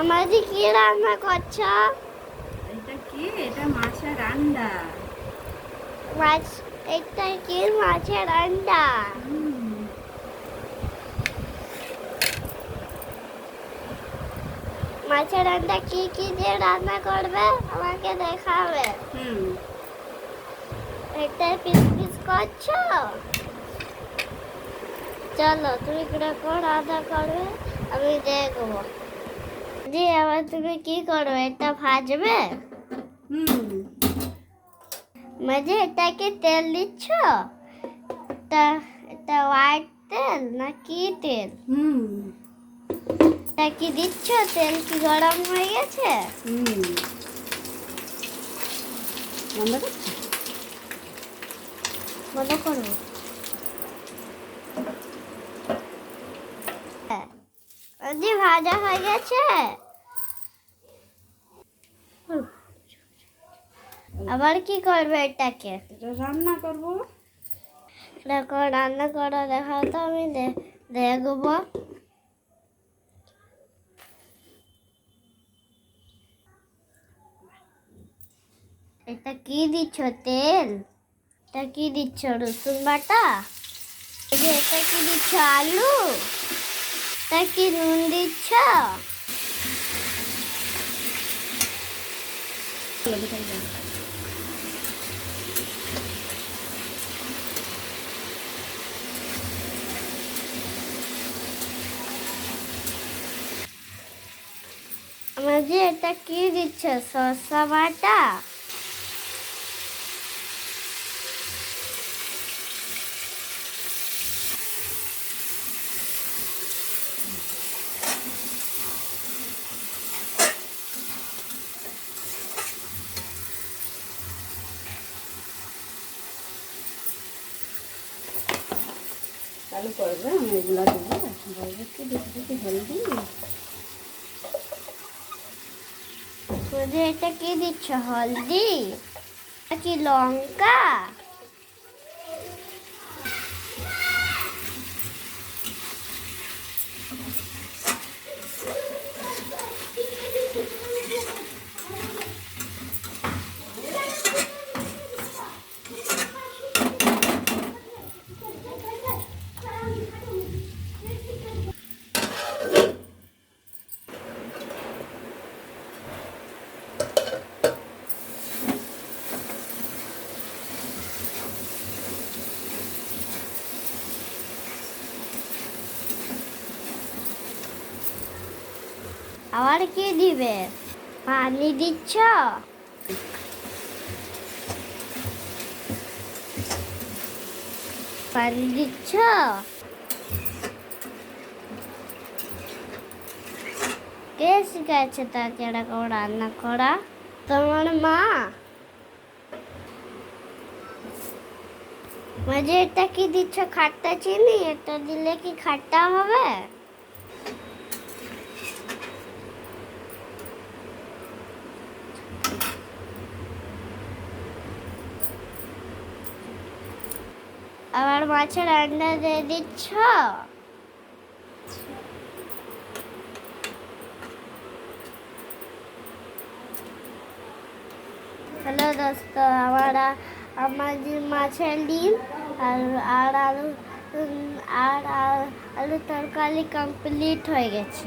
আমাদের কি রান্না করছ? এটা কি? এটা মাছের আন্ডা। মাছ এটা কি মাছের আন্ডা? মাছের আন্ডা কি কি দিয়ে রান্না করবে? আমাকে দেখাবে। হুম। একটা পিস পিস করছ? চলো তুমি কীরকম রান্না করবে? আমি দেখব। জি আবার তুমি কি করো? এটা ভাজবে? হুম এটাকে তেল দিচ্ছ? এটা এটা হোয়াইট তেল না কি তেল? হুম এটা কি দিচ্ছ? তেল কি গরম হয়ে গেছে? বন্ধ করো। ভাজা হয়ে গেছে? আবার কি করবে এটাকে? এটা রান্না করব। দেখো রান্না করো দেখাও তো আমি দেখব। এটা কি দিচ্ছ তেল? এটা কি দিচ্ছ রসুন বাটা? এটা কি দিচ্ছ আলু? এটা কি নুন দিচ্ছ? চলো যে এটা কি দিচ্ছ? শসা বাটা? চালু করবে আমি এগুলো দেবো। বলব কি হেলদি। শুধু এটা কি দিচ্ছ হলদি এটা কি লঙ্কা আবার কি দিবে? পানি দিচ্ছ? পানি দিচ্ছ? কে শিখাচ্ছে তাকে এরকম রান্না করা? তোমার মা? মাঝে এটা কি দিচ্ছ, খাট্টা চিনি? এটা দিলে কি খাট্টা হবে? আবার মাছের আন্ডা দিয়ে দিচ্ছ? হ্যালো দোস্ত, আমার আমার মাছের ডিম আর আর আলু আর আলু তরকারি কমপ্লিট হয়ে গেছে।